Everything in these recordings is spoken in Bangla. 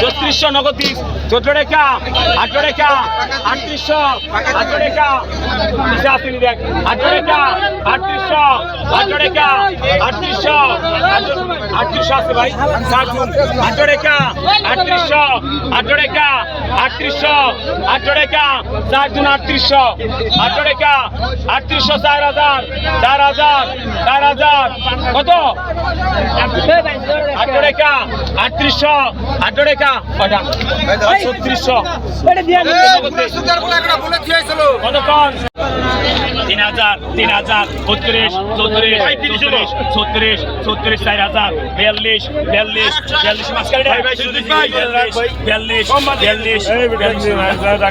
ছত্রিশশো নগদিস চোদ্দ রেখা আঠারো রেখা আটত্রিশশো আঠারো রেখা আসেনি দেখ আঠারো রেখা আটত্রিশশো আঠারো রেখা আটত্রিশশো আটত্রিশশো আছে ভাই আটশো টাকা আটত্রিশশো আটশো টাকা আটত্রিশশো আটশো টাকা চার জুন আটত্রিশশো আটশো টাকা আটত্রিশশো চার হাজার চার হাজার চার হাজার কত আটশো টাকা আটত্রিশশো আটশো টাকা ছত্রিশশো কতক্ষণ তিন হাজার তিন হাজার বত্রিশ চৌত্রিশ চৌত্রিশ ছত্রিশ ছত্রিশ চার হাজার বিয়াল্লিশ বিয়াল্লিশ বিয়াল্লিশ মাঝখানে রে। বিয়াল্লিশ বিয়াল্লিশ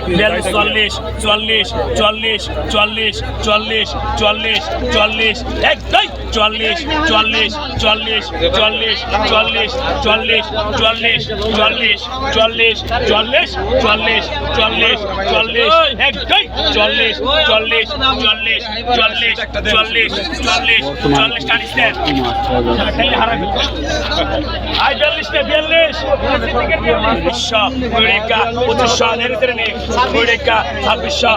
বিয়াল্লিশ চল্লিশ চল্লিশ চল্লিশ চল্লিশ চল্লিশ চল্লিশ চল্লিশ এক দুই চল্লিশ চল্লিশ চল্লিশ চল্লিশ চল্লিশ চল্লিশ চল্লিশ চল্লিশ চল্লিশ চল্লিশ চল্লিশ চল্লিশ চল্লিশ এক দুই চল্লিশ চল্লিশ চল্লিশ চল্লিশ চল্লিশ চল্লিশ চল্লিশ টানিস দেন আই বিয়াল্লিশ নে বিয়াল্লিশ বিশশো কুড়িকা পঁচিশশো নেড়ে নে কুড়িকা ছাব্বিশশো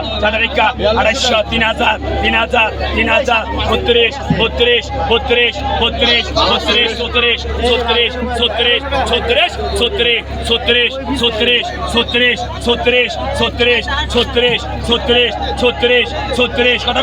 আড়াইশো তিন হাজার তিন হাজার তিন হাজার বত্রিশ বত্রিশ বত্রিশ বত্রিশ বত্রিশ চৌত্রিশ চৌত্রিশ চৌত্রিশ চৌত্রিশ চৌত্রিশ চৌত্রিশ চৌত্রিশ চৌত্রিশ চৌত্রিশ চৌত্রিশ চৌত্রিশ চৌত্রিশ চৌত্রিশ কথা কথা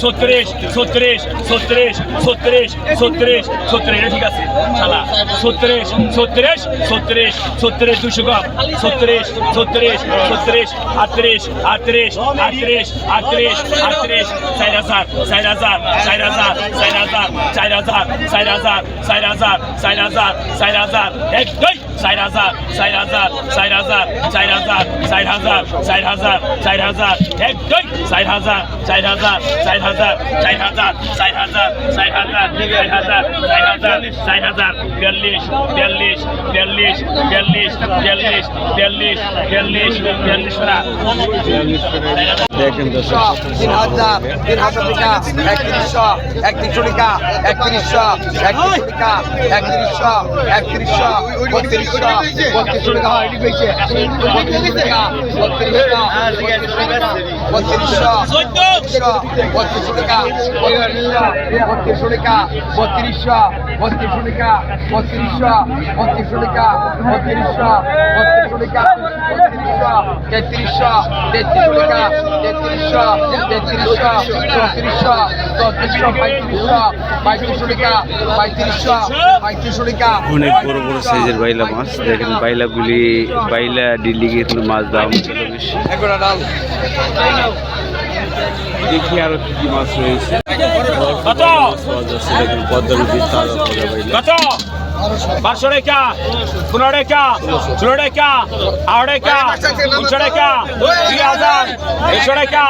ছত্রিশ ছত্রিশ ছত্রিশ ছত্রিশ ছত্রিশ ছত্রিশ ঠিক আছে শালা ছত্রিশ ছত্রিশ ছত্রিশ ছত্রিশ দুশো কম ছত্রিশ ছত্রিশ ছত্রিশ আটত্রিশ আটত্রিশ আটত্রিশ আটত্রিশ আটত্রিশ চার হাজার চার হাজার চার হাজার চার হাজার চার হাজার চার হাজার চার হাজার চার হাজার চার হাজার এক দুই চার হাজার চার হাজার চার হাজার চার হাজার চার হাজার চার হাজার চার হাজার এক দুই চার হাজার চার হাজার চার হাজার চার হাজার চার হাজার চার হাজার চার হাজার চার হাজার চার হাজার বিয়াল্লিশ বিয়াল্লিশ বিয়াল্লিশ বিয়াল্লিশ বিয়াল্লিশ বিয়াল্লিশ বিয়াল্লিশ বিয়াল্লিশ দেখেন তিন হাজার তিন হাজার টাকা একত্রিশশো একত্রিশশো টাকা একত্রিশশো একত্রিশশো টাকা একত্রিশশো একত্রিশশো বত্রিশশো বত্রিশশো টাকা হয় এটি পেয়েছে বত্রিশ টাকা বত্রিশ বত্রিশশো বত্রিশশো বত্রিশশো টাকা বত্রিশশো টাকা বত্রিশশো বত্রিশশো টাকা বত্রিশশো বত্রিশশো টাকা বত্রিশশো বত্রিশশো টাকা বত্রিশশো তেত্রিশশো তেত্রিশশো টাকা তেত্রিশশো তেত্রিশশো চৌত্রিশশো চৌত্রিশশো পঁয়ত্রিশশো পঁয়ত্রিশশো টাকা পঁয়ত্রিশশো পঁয়ত্রিশশো টাকা। অনেক বড় বড় সাইজের বাইলা মাছ। দেখেন বাইলাগুলি বাইলা ডিলি কিন্তু মাছ দাম ছিল বেশি দেখি আরও কি কি মাছ রয়েছে। পদ্মা নদীর পাঁচশো টাকা পনেরো টাকা ষোলো টাকা আড়াই টাকা তিনশো টাকা দুই হাজার দেড়শো টাকা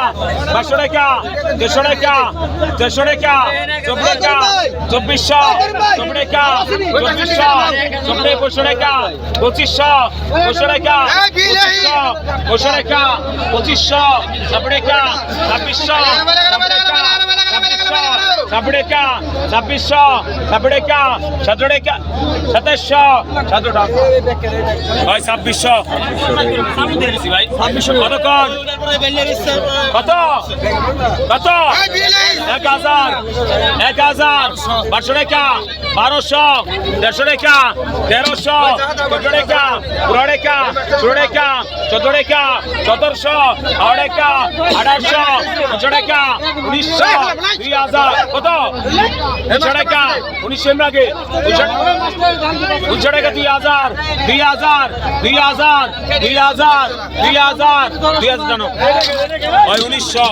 পাঁচশো টাকা দেড়শো টাকা দেড়শো টাকা চব্বিশ টাকা চব্বিশশো চব্বিশ টাকা পঁচিশশো টাকা ছাব্বিশশো ছাব্বিশ টাকা সতেরো টাকা সাতাশশো সতেরো টাকা। ভাই ছাব্বিশশো। কতক্ষণ কত কত? এক হাজার। এক হাজার। পাঁচশো টাকা। বারোশো। দেড়শো টাকা। তেরোশো। চোদ্দ টাকা। পনেরো টাকা। ষোলো টাকা। চোদ্দ টাকা। চোদ্দশো আড়াই টাকা আঠাশশো দুশো টাকা। উনিশশো। দুই হাজার। কত দুশো টাকা উনিশশো আগে দুশো টাকা দুই হাজার দুই হাজার দুই হাজার দুই হাজার দুই হাজার দুই হাজার জানো। ওই উনিশশো।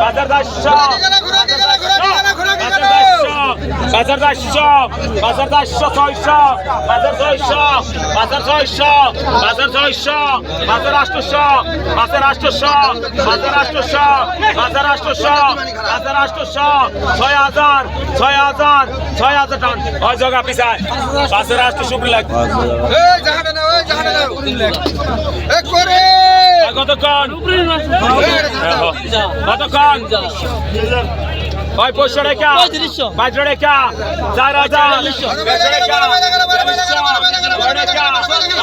বাজার দাসশো। বাজার চারশো বাজার চারশো ছয়শো বাজার ছয়শো বাজার ছয়শো বাজার ছয়শো বাজার আটশো বাজার আটশো বাজার আটশো বাজার আটশো বাজার আটশো ছয় হাজার ছয় হাজার ছয় হাজার টান। হয় জগা পিসায় বাজার আটশো শুক্র লাগবে কতক্ষণ? হ্যাঁ, কতক্ষণ? হয় পঁচিশশো টাকা। বাইশশো টাকা চার হাজার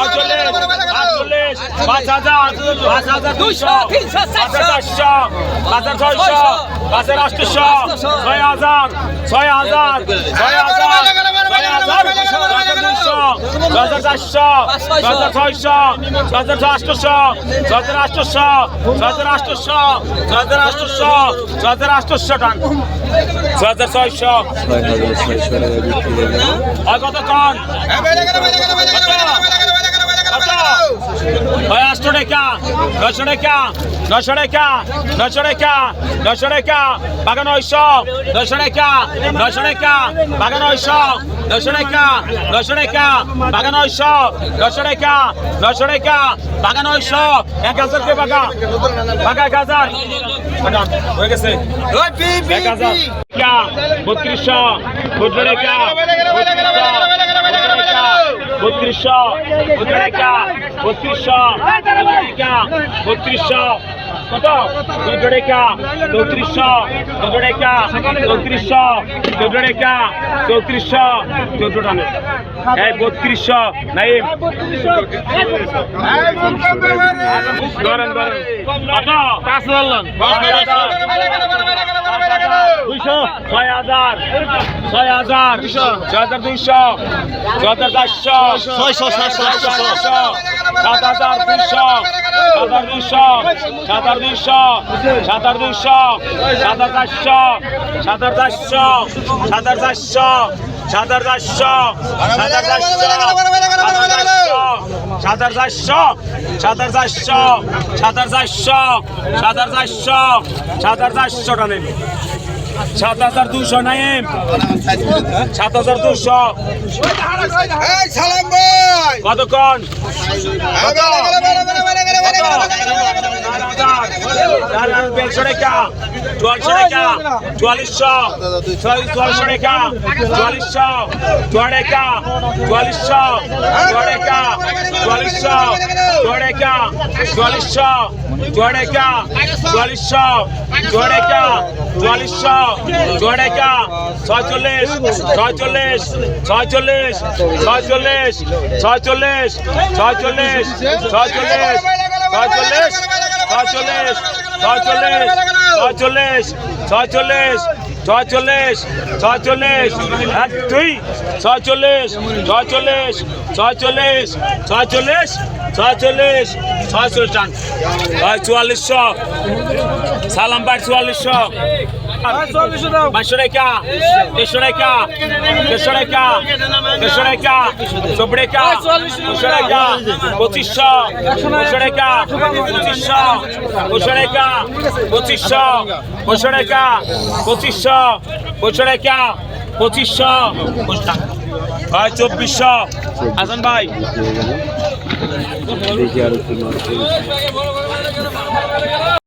আটচল্লিশ পাঁচ হাজার পাঁচ হাজার দুইশো পাঁচ হাজার চারশো পাঁচ হাজার ছয়শো পাঁচ হাজার আটশো ছয় হাজার ছয় হাজার ছয় হাজার হাজার চারশো হাজার ছয়শো হাজার আটশোশো হাজার আটশোশো হাজার আটশোশো হাজার আটশোশো হাজার আটশোশো টান হাজার ছয়শো কত টান হয় আটশো টাকা নশো টাকা নশো টাকা নশো টাকা নশো টাকা বাগান নয়শো নশো টাকা নশো টাকা বাগান নয়শো নশো টাকা নশো টাকা বাগান নয়শো নশো টাকা নশো টাকা বাগান নয়শো এক হাজার কে বাগা বাগা এক হাজার হয়ে গেছে এক হাজার বত্রিশশো বুঝবে টাকা বত্রিশশো একা বত্রিশশো একা বত্রিশশো, কত? চোদ্দ টাকা চৌত্রিশশো চোদ্দ টাকা চৌত্রিশশো চোদ্দ টাকা চৌত্রিশশো, চোদ্দ টাকা এই বত্রিশশো নাইম। ধরেন ধরেন। কত? পাঁচ দুইশো ছয় হাজার। ছয় হাজার। ছয় হাজার দুইশো। ছয় হাজার চারশো। ছয়শো সাতশো সাত হাজার দুইশো। সাত হাজার দুইশো। সাত হাজার দুইশো। সাত হাজার দুইশো। সাত হাজার চারশো। সাত হাজার চারশো। সাত হাজার চারশো। সাদার সাত হাজার দুশো নাইম সাত হাজার দুশো কতক্ষণ দেড়শো টাকা চুয়াল্লিশশো টাকা চুয়াল্লিশশো চুয়াল্লিশশো টাকা চুয়াল্লিশশো চুয়া টাকা চুয়াল্লিশশো চুয়া টাকা চুয়াল্লিশশো চুয়া টাকা চুয়াল্লিশশো চুয়া টাকা চুয়াল্লিশশো চুয়া টাকা চুয়াল্লিশশো চুয়া টাকা ছয়চল্লিশ ছয়চল্লিশ ছয়চল্লিশ ছয়চল্লিশ ছয়চল্লিশ ছয়চল্লিশ ছয়চল্লিশ ছয়চল্লিশ ছচল্লিশ ছচল্লিশ ছচল্লিশ ছচল্লিশ ছচল্লিশ ছচল্লিশ এক, দুই ছচল্লিশ ছচল্লিশ ছচল্লিশ ছচল্লিশ ছচল্লিশ ছচল্লিশ টান চুয়াল্লিশশো। সালাম পাট চুয়াল্লিশশো। বাইশো রেখা তেইশো রেখা তেইশো রেখা তেইশো রেখা চব্বই রেখা দুশো রেখা পঁচিশশো দুশো রেখা পঁচিশশো দুশো রেখা পঁচিশশো দুশো রেখা পঁচিশশো দুশো রেখা পঁচিশশো ভাই চব্বিশশো হাসান ভাই আর